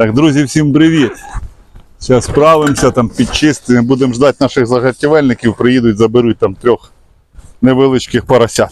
Так, друзі, всім привіт! Зараз справимося, там підчистимо, будемо ждати наших заготівельників, приїдуть, заберуть там трьох невеличких поросят.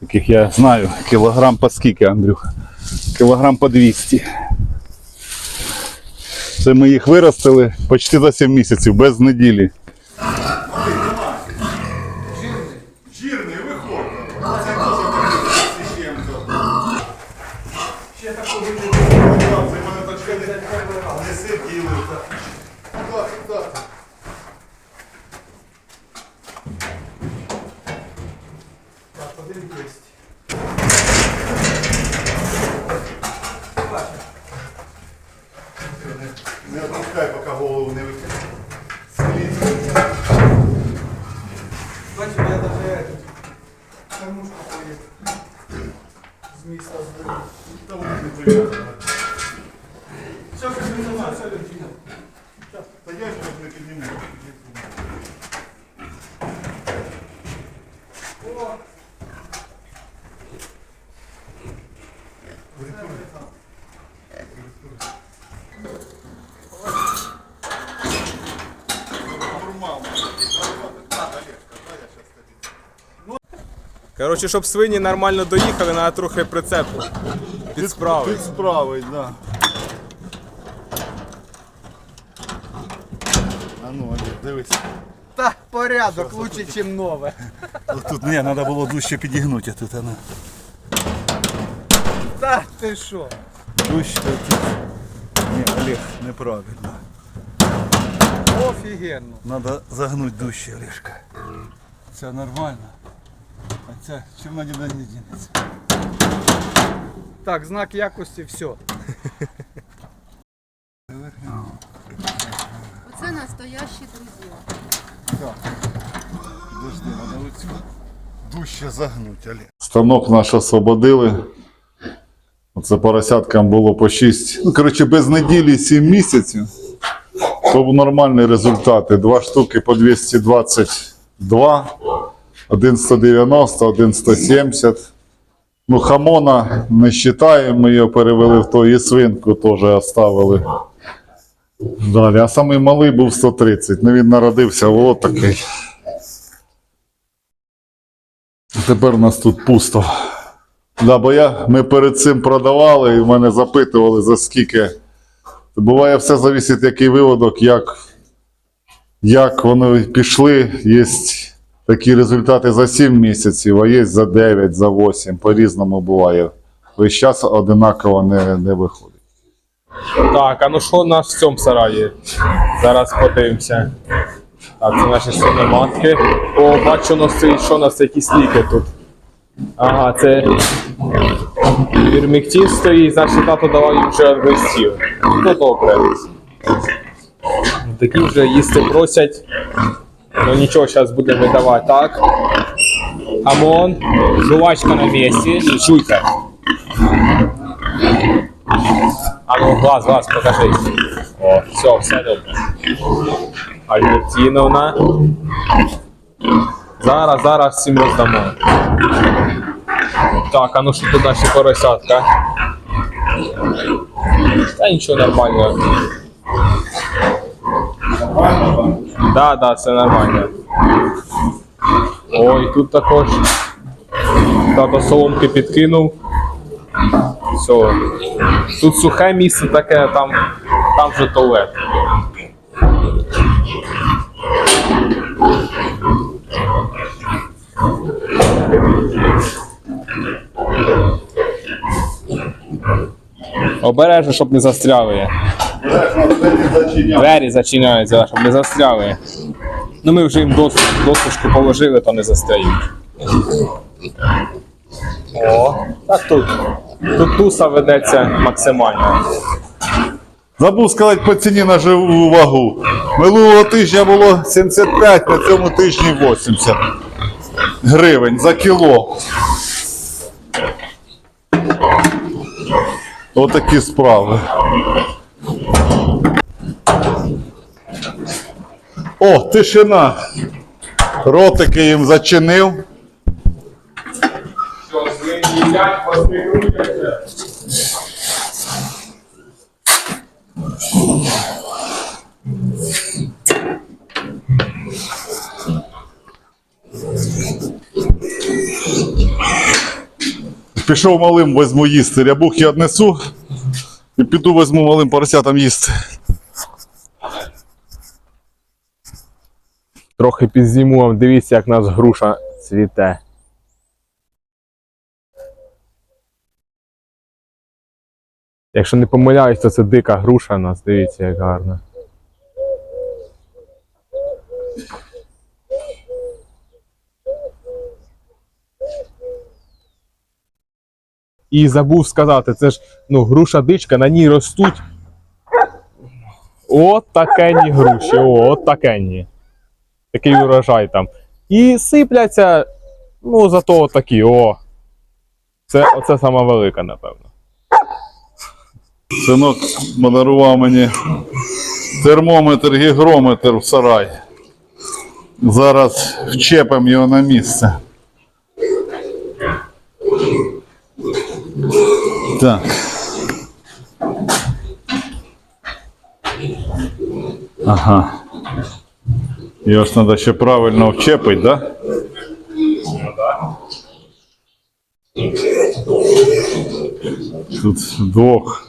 Таких я знаю, кілограм по скільки, Андрюха? Кілограм по 200. Це ми їх виростили почти за 7 місяців, без неділі. Так, один єсть. Не, не опускай, поки голову не викинь. Слізь. Бачу, я даже кормушку поїв. З міста зберу. Та вони не приїхали. Коротше, щоб свині нормально доїхали, треба трохи прицепу. Підсправити. Підсправить, да. А ну, Олег, дивись. Та порядок лучше, ніж нове. Тут не, треба було дужче підігнути, а тут вона. Та ти що? Дужче тут. Ні, Олег, неправильно. Офігенно. Треба загнути дужче, Олежка. Це нормально. Це ніде не дінеться. Так, знак якості, все. Оце настоящі друзі. Подожди, треба оцю дужче загнути, Олег. Станок наш освободили. Оце поросяткам було по 6. Ну, коротше, без неділі 7 місяців. То був нормальні результати. Два штуки по 222, один 190, один 170. Ну, хамона не вважаємо, ми його перевели в то, і свинку теж оставили. Далі, а самий малий був 130. Ну він народився от такий. Тепер у нас тут пусто. Да, бо я, ми перед цим продавали і мене запитували за скільки. Буває, все залежить, який виводок, як, як вони пішли. Є такі результати за 7 місяців, а є за 9, за 8. По-різному буває. Весь час одинаково не, не виходить. Так, а ну що у нас в цьому сараї? Зараз подивимося. Так, це наші свиноматки. О, бачу, у нас що у нас якісь ліки тут. Ага, це вірміктін стоїть, значить тато давав їм вже листів. Ну добре. Такі вже їсти просять. Ну нічого, зараз будемо видавати. Так. Хамон, жувачка на місці. Чуйте. А ну, глаз, глаз, покажи. О, все, все добре. Альбертіновна. Зараз, зараз всім роздамо. Так, а ну що тут наші поросятка? Та нічого нормально. Да, да, все нормально. Ой, тут також. Тато соломки підкинув. Все. Тут сухе місце таке, там, там вже туалет. Обережно, щоб не застряли. Двері зачиняються, щоб не застряли. Ну ми вже їм дос, положили, то не застряють. О, так тут. Тут туса ведеться максимально. Забув сказати по ціні на живу вагу. Минулого тижня було 75, на цьому тижні 80 гривень за кіло. Отакі справи. О, тишина. Ротики їм зачинив. Пішов малим, візьму їсти. Рябух я однесу і піду візьму малим поросятам їсти. Трохи підзніму вам, дивіться, як нас груша цвіте. Якщо не помиляюсь, то це дика груша у нас, дивіться, як гарно. І забув сказати, це ж ну, груша дичка, на ній ростуть. От такенні груші, от такенні такий урожай там. І сипляться, ну, зато такі, о. Це, оце сама велика, напевно. Синок подарував мені термометр, гігрометр в сарай. Зараз вчепимо його на місце. Так. Ага. Його ж треба ще правильно вчепити, да? Тут двох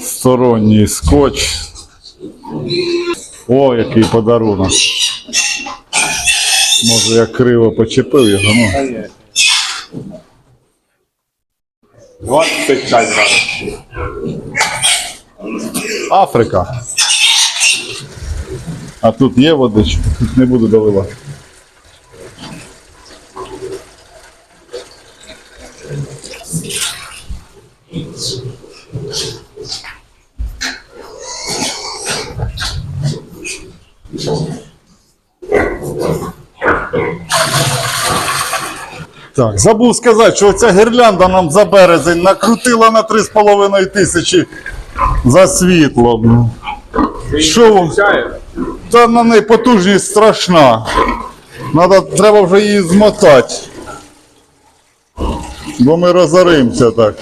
сторонній скотч. О, який подарунок. Може я криво почепив його, ну. 25 зараз. Африка. А тут є водичка, не буду доливати. Так, забув сказати, що ця гірлянда нам за березень накрутила на 3,5 тисячі за світло. Що? Та на неї потужність страшна. Надо, треба вже її змотати. Бо ми розоримося так.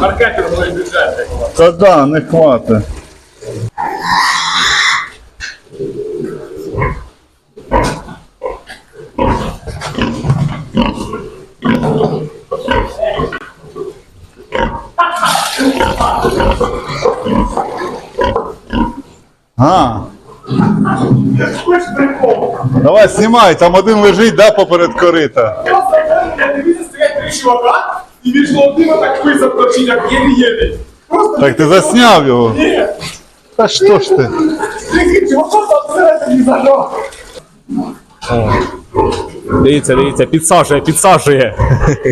Маркетинговий бюджет. Та да, не хватить. А. Давай знімай, там один лежить, да, поперед корита. Чувака, так ти засняв його. ні. Та що ж ти? Такий чувак там всередині. Дивіться, дивіться, підсаджує, підсаджує.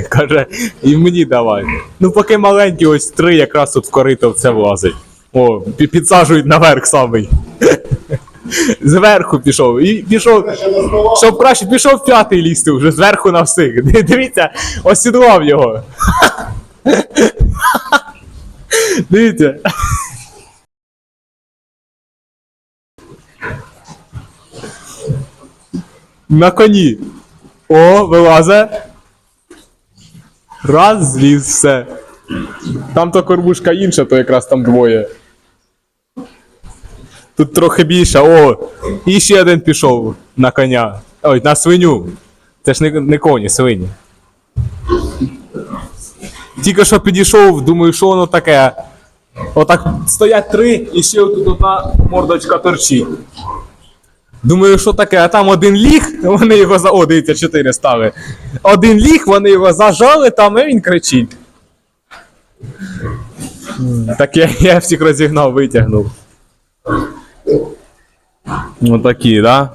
Каже, і мені давай. Ну, поки маленькі, ось три якраз тут в корито в це влазить. О, пі- підсаджують наверх самий. Зверху пішов. І пішов. Щоб краще пішов п'ятий лізти вже зверху на всіх. Дивіться, осідлав його. Дивіться. На коні. О, вилазе. Раз, зліз, все. Там то кормушка інша, то якраз там двоє. Тут трохи більше. О! І ще один пішов на коня. Ой, на свиню. Це ж не, не коні, свині. Тільки що підійшов, думаю, що воно таке. Отак стоять три, і ще тут одна мордочка торчить. Думаю, що таке, а там один ліг, вони його за. О, дивіться, чотири стали. Один ліг, вони його зажали, там і він кричить. Так я, я всіх розігнав, витягнув. Ну такі, да?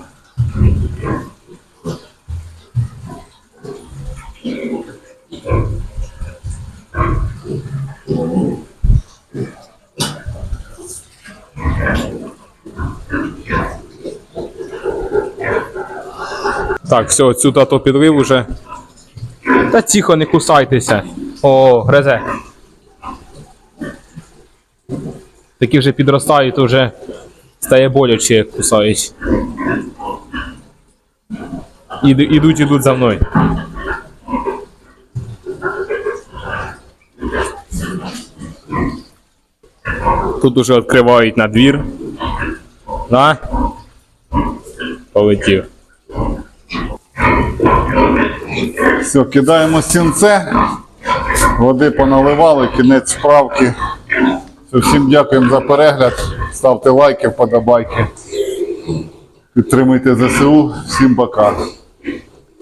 Так, все, цю тато підвив уже. Та тихо, не кусайтеся. О, гризе. Такі вже підростають, вже стає боляче, як кусають. Іду, ідуть, ідуть за мною. Тут уже відкривають на двір. Да? Полетів. Все, кидаємо сінце. Води поналивали, кінець справки. Всім дякуємо за перегляд. Ставте лайки, вподобайки. Підтримуйте ЗСУ. Всім пока.